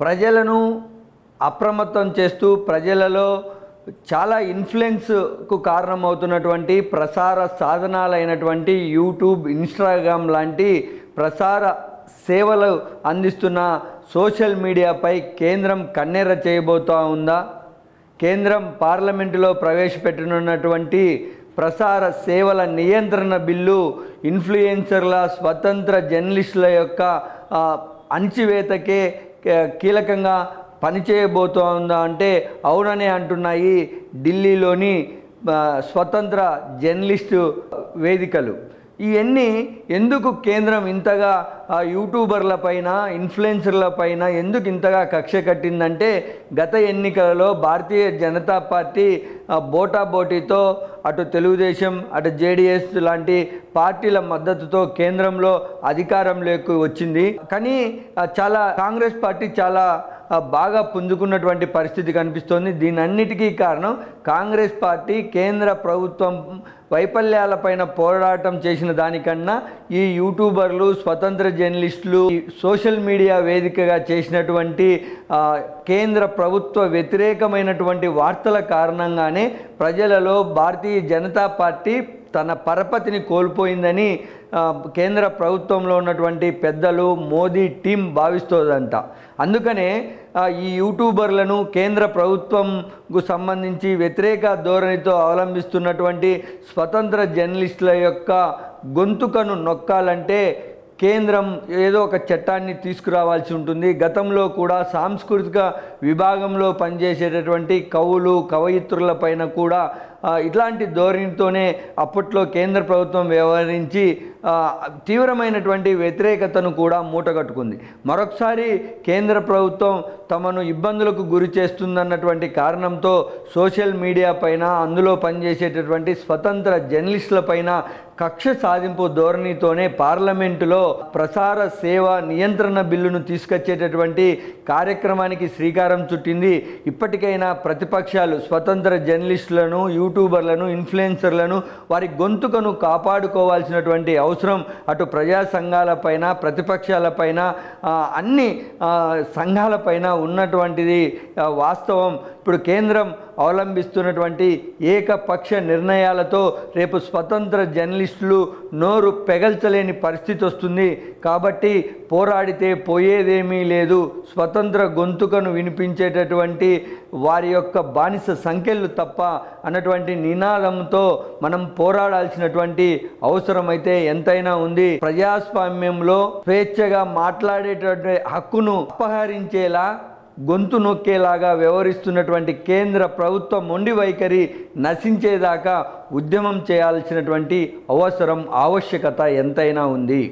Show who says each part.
Speaker 1: ప్రజలను అప్రమత్తం చేస్తూ ప్రజలలో చాలా ఇన్ఫ్లుయెన్స్కు కారణమవుతున్నటువంటి ప్రసార సాధనాలైనటువంటి యూట్యూబ్ ఇన్స్టాగ్రామ్ లాంటి ప్రసార సేవలు అందిస్తున్న సోషల్ మీడియాపై కేంద్రం కన్నెర చేయబోతా ఉందా? కేంద్రం పార్లమెంటులో ప్రవేశపెట్టనున్నటువంటి ప్రసార సేవల నియంత్రణ బిల్లు ఇన్ఫ్లుయెన్సర్ల స్వతంత్ర జర్నలిస్టుల యొక్క ఆ, అణచివేతకే కీలకంగా పనిచేయబోతోందా అంటే అవుననే అంటున్నాయి ఢిల్లీలోని స్వతంత్ర జర్నలిస్టు వేదికలు. ఇవన్నీ ఎందుకు కేంద్రం ఇంతగా ఆ యూట్యూబర్ల పైన ఇన్ఫ్లుయెన్సర్ల పైన ఎందుకు ఇంతగా కక్ష కట్టిందంటే గత ఎన్నికలలో భారతీయ జనతా పార్టీ బోటా బోటాబోటీతో అటు తెలుగుదేశం అటు జేడిఎస్ లాంటి పార్టీల మద్దతుతో కేంద్రంలో అధికారంలోకి వచ్చింది. కానీ చాలా కాంగ్రెస్ పార్టీ చాలా బాగా పుంజుకున్నటువంటి పరిస్థితి కనిపిస్తోంది. దీనన్నిటికీ కారణం కాంగ్రెస్ పార్టీ కేంద్ర ప్రభుత్వం వైఫల్యాలపైన పోరాటం చేసిన దానికన్నా ఈ యూట్యూబర్లు స్వతంత్ర జర్నలిస్టులు సోషల్ మీడియా వేదికగా చేసినటువంటి కేంద్ర ప్రభుత్వ వ్యతిరేకమైనటువంటి వార్తల కారణంగానే ప్రజలలో భారతీయ జనతా పార్టీ తన పరపతిని కోల్పోయిందని కేంద్ర ప్రభుత్వంలో ఉన్నటువంటి పెద్దలు మోదీ టీం భావిస్తోందంట. అందుకనే ఈ యూట్యూబర్లను కేంద్ర ప్రభుత్వంకు సంబంధించి వ్యతిరేక ధోరణితో అవలంబిస్తున్నటువంటి స్వతంత్ర జర్నలిస్టుల యొక్క గొంతుకను నొక్కాలంటే కేంద్రం ఏదో ఒక చట్టాన్ని తీసుకురావాల్సి ఉంటుంది. గతంలో కూడా సాంస్కృతిక విభాగంలో పనిచేసేటటువంటి కవులు కవయిత్రుల పైన కూడా ఇట్లాంటి ధోరణితోనే అప్పట్లో కేంద్ర ప్రభుత్వం వ్యవహరించి తీవ్రమైనటువంటి వ్యతిరేకతను కూడా మూటగట్టుకుంది. మరొకసారి కేంద్ర ప్రభుత్వం తమను ఇబ్బందులకు గురి చేస్తుందన్నటువంటి కారణంతో సోషల్ మీడియా పైన అందులో పనిచేసేటటువంటి స్వతంత్ర జర్నలిస్టుల పైన కక్ష సాధింపు ధోరణితోనే పార్లమెంటులో ప్రసార సేవ నియంత్రణ బిల్లును తీసుకొచ్చేటటువంటి కార్యక్రమానికి శ్రీకారం చుట్టింది. ఇప్పటికైనా ప్రతిపక్షాలు స్వతంత్ర జర్నలిస్టులను యూట్యూబర్లను ఇన్ఫ్లుయెన్సర్లను వారి గొంతుకను కాపాడుకోవాల్సినటువంటి అవసరం అటు ప్రజా సంఘాలపైన ప్రతిపక్షాలపైన అన్ని సంఘాలపైన ఉన్నటువంటిది వాస్తవం. ఇప్పుడు కేంద్రం అవలంబిస్తున్నటువంటి ఏకపక్ష నిర్ణయాలతో రేపు స్వతంత్ర జర్నలిస్టులు నోరు పెగల్చలేని పరిస్థితి వస్తుంది. కాబట్టి పోరాడితే పోయేదేమీ లేదు. స్వతంత్ర గొంతుకను వినిపించేటటువంటి వారి యొక్క బానిస సంఖ్యలు తప్ప అన్నటువంటి నినాదంతో మనం పోరాడాల్సినటువంటి అవసరం అయితే ఎంతైనా ఉంది. ప్రజాస్వామ్యంలో స్వేచ్ఛగా మాట్లాడేటటువంటి హక్కును అపహరించేలా గొంతు నొక్కేలాగా వ్యవహరిస్తున్నటువంటి కేంద్ర ప్రభుత్వ మొండి వైఖరి నశించేదాకా ఉద్యమం చేయాల్సినటువంటి అవసరం ఆవశ్యకత ఎంతైనా ఉంది.